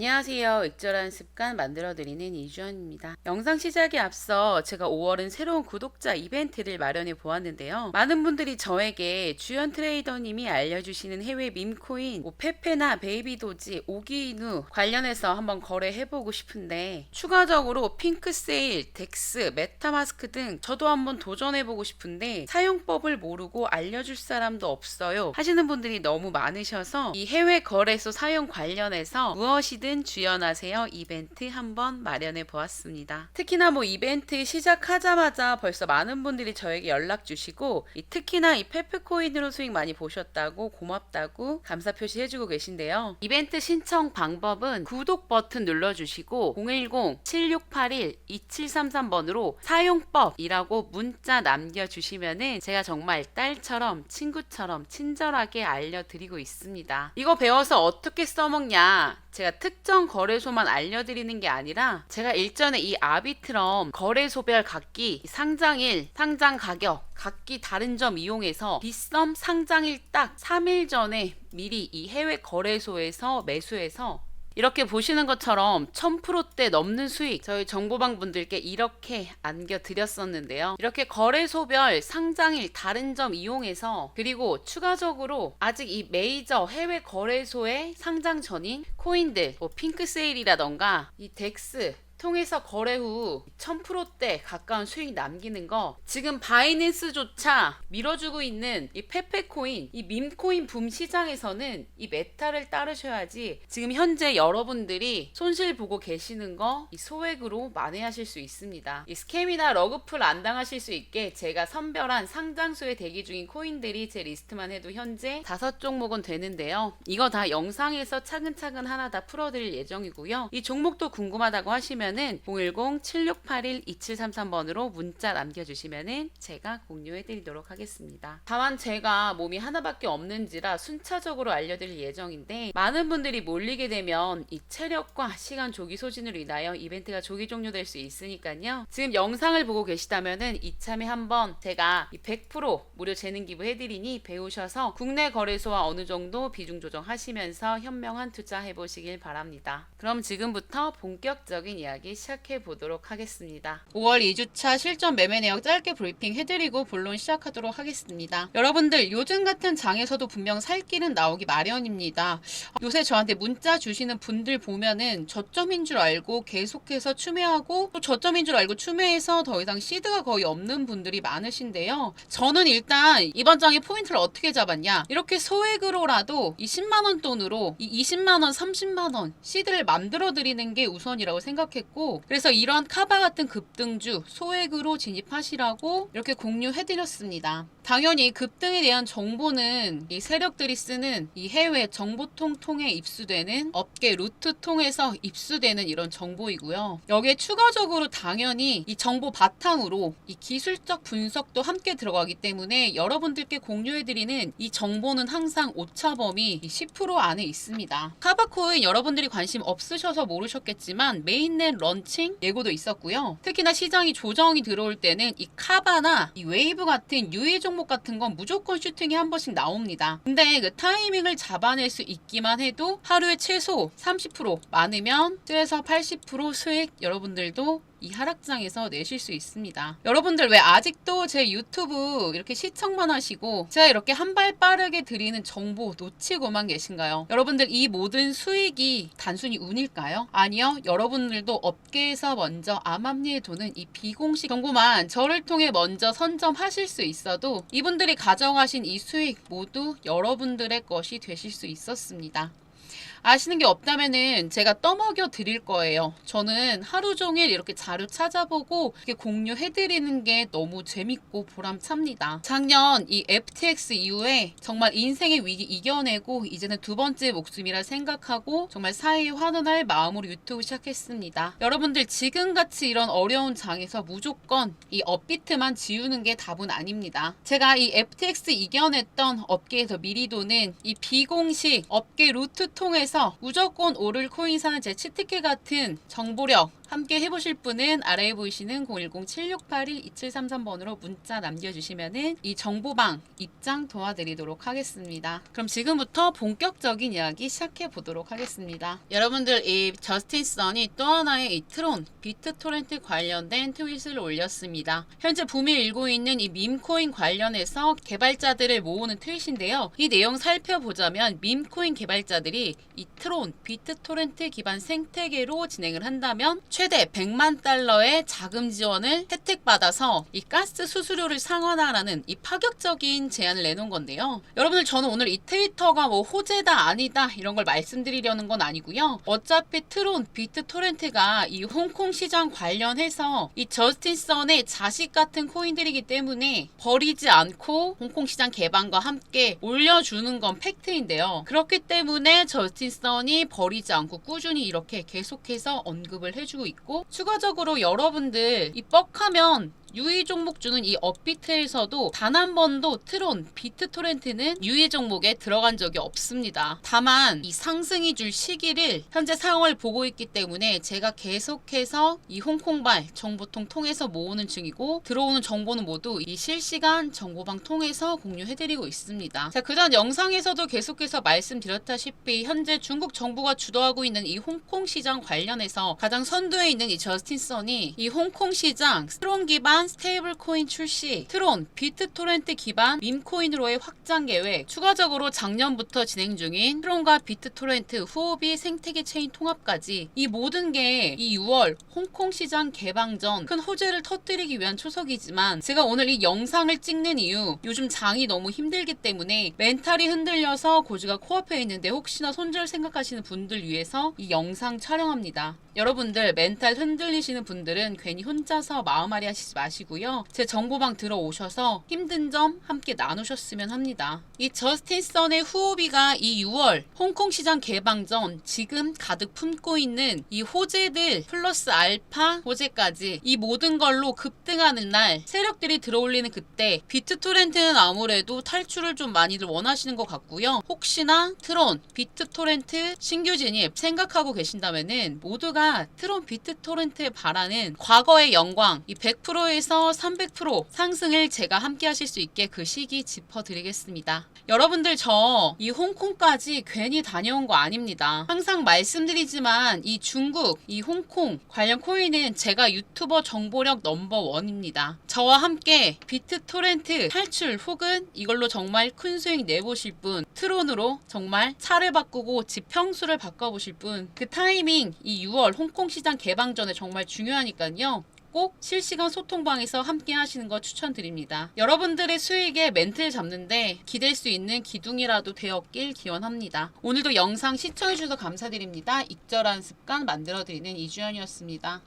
안녕하세요. 익절한 습관 만들어드리는 이주연입니다. 영상 시작에 앞서 제가 5월은 새로운 구독자 이벤트를 마련해 보았는데요. 많은 분들이 저에게 주연 트레이더님이 알려주시는 해외 밈코인 뭐 페페나 베이비도지, 오기누 관련해서 한번 거래해보고 싶은데 추가적으로 핑크세일, 덱스, 메타마스크 등 저도 한번 도전해보고 싶은데 사용법을 모르고 알려줄 사람도 없어요. 하시는 분들이 너무 많으셔서 이 해외 거래소 사용 관련해서 무엇이든 주연하세요 이벤트 한번 마련해 보았습니다. 특히나 뭐 이벤트 시작하자마자 벌써 많은 분들이 저에게 연락 주시고 이 특히나 이 페프코인으로 수익 많이 보셨다고 고맙다고 감사 표시 해 주고 계신데요. 이벤트 신청 방법은 구독 버튼 눌러 주시고 010-7681-2733번으로 사용법이라고 문자 남겨 주시면은 제가 정말 딸처럼 친구처럼 친절하게 알려 드리고 있습니다. 이거 배워서 어떻게 써먹냐? 제가 특정 거래소만 알려드리는 게 아니라 제가 일전에 이 아비트럼 거래소별 각기 상장일, 상장 가격, 각기 다른 점 이용해서 빗썸 상장일 딱 3일 전에 미리 이 해외 거래소에서 매수해서 이렇게 보시는 것처럼 1000%대 넘는 수익 저희 정보방 분들께 이렇게 안겨드렸었는데요. 이렇게 거래소별 상장일 다른 점 이용해서 그리고 추가적으로 아직 이 메이저 해외 거래소의 상장 전인 코인들 뭐 핑크세일이라던가 이 덱스 통해서 거래 후 1000%대 가까운 수익 남기는 거 지금 바이낸스조차 밀어주고 있는 이 페페코인 이 밈코인 붐 시장에서는 이 메타를 따르셔야지 지금 현재 여러분들이 손실 보고 계시는 거 이 소액으로 만회하실 수 있습니다. 이 스캠이나 러그풀 안 당하실 수 있게 제가 선별한 상장소에 대기 중인 코인들이 제 리스트만 해도 현재 다섯 종목은 되는데요. 이거 다 영상에서 차근차근 하나 다 풀어드릴 예정이고요. 이 종목도 궁금하다고 하시면 하시면은 010-7681-2733번으로 문자 남겨주시면은 제가 공유해드리도록 하겠습니다. 다만 제가 몸이 하나밖에 없는지라 순차적으로 알려드릴 예정인데 많은 분들이 몰리게 되면 이 체력과 시간 조기 소진으로 인하여 이벤트가 조기 종료될 수 있으니까요. 지금 영상을 보고 계시다면은 이참에 한번 제가 이100% 무료 재능 기부 해드리니 배우셔서 국내 거래소와 어느 정도 비중 조정하시면서 현명한 투자 해보시길 바랍니다. 그럼 지금부터 본격적인 이야기 이야기 시작해 보도록 하겠습니다. 5월 2주차 실전 매매 내역 짧게 브리핑 해드리고 본론 시작하도록 하겠습니다. 여러분들 요즘 같은 장에서도 분명 살 길은 나오기 마련입니다. 요새 저한테 문자 주시는 분들 보면은 저점인 줄 알고 계속해서 추매하고 또 저점인 줄 알고 추매해서 더 이상 시드가 거의 없는 분들이 많으신데요. 저는 일단 이번 장의 포인트를 어떻게 잡았냐 이렇게 소액으로라도 이 10만원 돈으로 이 20만원 30만원 시드를 만들어 드리는 게 우선이라고 생각했고 있고 그래서 이런 카바 같은 급등주 소액으로 진입하시라고 이렇게 공유해드렸습니다. 당연히 급등에 대한 정보는 이 세력들이 쓰는 이 해외 정보통 통해 입수되는 업계 루트 통해서 입수되는 이런 정보이고요. 여기에 추가적으로 당연히 이 정보 바탕으로 이 기술적 분석도 함께 들어가기 때문에 여러분들께 공유해드리는 이 정보는 항상 오차범위 10% 안에 있습니다. 카바코인 여러분들이 관심 없으셔서 모르셨겠지만 메인넷 런칭 예고도 있었고요. 특히나 시장이 조정이 들어올 때는 이 카바나 이 웨이브 같은 유의 종목 같은 건 무조건 슈팅이 한 번씩 나옵니다. 근데 그 타이밍을 잡아낼 수 있기만 해도 하루에 최소 30% 많으면 7에서 80% 수익 여러분들도 이 하락장에서 내실 수 있습니다. 여러분들 왜 아직도 제 유튜브 이렇게 시청만 하시고 제가 이렇게 한 발 빠르게 드리는 정보 놓치고만 계신가요? 여러분들 이 모든 수익이 단순히 운일까요? 아니요. 여러분들도 업계에서 먼저 암암리에 도는 이 비공식 정보만 저를 통해 먼저 선점하실 수 있어도 이분들이 가져가신 이 수익 모두 여러분들의 것이 되실 수 있었습니다. 아시는 게 없다면은 제가 떠먹여 드릴 거예요. 저는 하루 종일 이렇게 자료 찾아보고 이렇게 공유해 드리는 게 너무 재밌고 보람찹니다. 작년 이 FTX 이후에 정말 인생의 위기 이겨내고 이제는 두 번째 목숨이라 생각하고 정말 사회에 환원할 마음으로 유튜브 시작했습니다. 여러분들 지금같이 이런 어려운 장에서 무조건 이 업비트만 지우는 게 답은 아닙니다. 제가 이 FTX 이겨냈던 업계에서 미리 도는 이 비공식 업계 루트 통해서 해서 무조건 오를 코인 사는 제 치트키 같은 정보력 함께 해보실 분은 아래에 보이시는 010-7681-2733번으로 문자 남겨주시면은 이 정보방 입장 도와드리도록 하겠습니다. 그럼 지금부터 본격적인 이야기 시작해 보도록 하겠습니다. 여러분들 이 저스틴 선이 또 하나의 이 트론 비트 토렌트 관련된 트윗을 올렸습니다. 현재 붐이 일고 있는 이 밈코인 관련해서 개발자들을 모으는 트윗인데요. 이 내용 살펴보자면 밈코인 개발자들이 이 트론 비트 토렌트 기반 생태계로 진행을 한다면 최대 100만 달러의 자금 지원을 혜택받아서 이 가스 수수료를 상환하라는 이 파격적인 제안을 내놓은 건데요. 여러분들 저는 오늘 이 트위터가 뭐 호재다 아니다 이런 걸 말씀드리려는 건 아니고요. 어차피 트론 비트 토렌트가 이 홍콩 시장 관련해서 이 저스틴 선의 자식 같은 코인들이기 때문에 버리지 않고 홍콩 시장 개방과 함께 올려주는 건 팩트인데요. 그렇기 때문에 저스틴 선이 버리지 않고 꾸준히 이렇게 계속해서 언급을 해주고 있고 추가적으로 여러분들 이 뻑하면 유의 종목 주는 이 업비트에서도 단 한 번도 트론, 비트토렌트는 유의 종목에 들어간 적이 없습니다. 다만 이 상승이 줄 시기를 현재 상황을 보고 있기 때문에 제가 계속해서 이 홍콩발 정보통 통해서 모으는 중이고 들어오는 정보는 모두 이 실시간 정보방 통해서 공유해드리고 있습니다. 자, 그전 영상에서도 계속해서 말씀드렸다시피 현재 중국 정부가 주도하고 있는 이 홍콩 시장 관련해서 가장 선두에 있는 이 저스틴 선이 이 홍콩 시장 트론 기반 스테이블 코인 출시, 트론, 비트토렌트 기반 밈코인으로의 확장 계획, 추가적으로 작년부터 진행 중인 트론과 비트토렌트 후오비 생태계 체인 통합까지 이 모든 게 이 6월 홍콩 시장 개방 전 큰 호재를 터뜨리기 위한 초석이지만 제가 오늘 이 영상을 찍는 이유 요즘 장이 너무 힘들기 때문에 멘탈이 흔들려서 고지가 코앞에 있는데 혹시나 손절 생각하시는 분들 위해서 이 영상 촬영합니다. 여러분들 멘탈 흔들리시는 분들은 괜히 혼자서 마음앓이 하시지 마시고 요. 제 정보방 들어오셔서 힘든 점 함께 나누셨으면 합니다. 이 저스틴 선의 후오비가 이 6월 홍콩 시장 개방 전 지금 가득 품고 있는 이 호재들 플러스 알파 호재까지 이 모든 걸로 급등하는 날 세력들이 들어올리는 그때 비트 토렌트는 아무래도 탈출을 좀 많이들 원하시는 것 같고요. 혹시나 트론, 비트 토렌트 신규 진입 생각하고 계신다면은 모두가 트론 비트 토렌트에 바라는 과거의 영광 이 100% 에서 300% 상승을 제가 함께 하실 수 있게 그 시기 짚어드리겠습니다. 여러분들 저 이 홍콩까지 괜히 다녀온 거 아닙니다. 항상 말씀드리지만 이 중국, 이 홍콩 관련 코인은 제가 유튜버 정보력 넘버 원입니다. 저와 함께 비트 토렌트 탈출 혹은 이걸로 정말 큰 수익 내보실 분 트론으로 정말 차를 바꾸고 집 평수를 바꿔보실 분 그 타이밍 이 6월 홍콩 시장 개방 전에 정말 중요하니까요. 꼭 실시간 소통방에서 함께 하시는 거 추천드립니다. 여러분들의 수익에 멘트를 잡는데 기댈 수 있는 기둥이라도 되었길 기원합니다. 오늘도 영상 시청해주셔서 감사드립니다. 익절한 습관 만들어드리는 이주연이었습니다.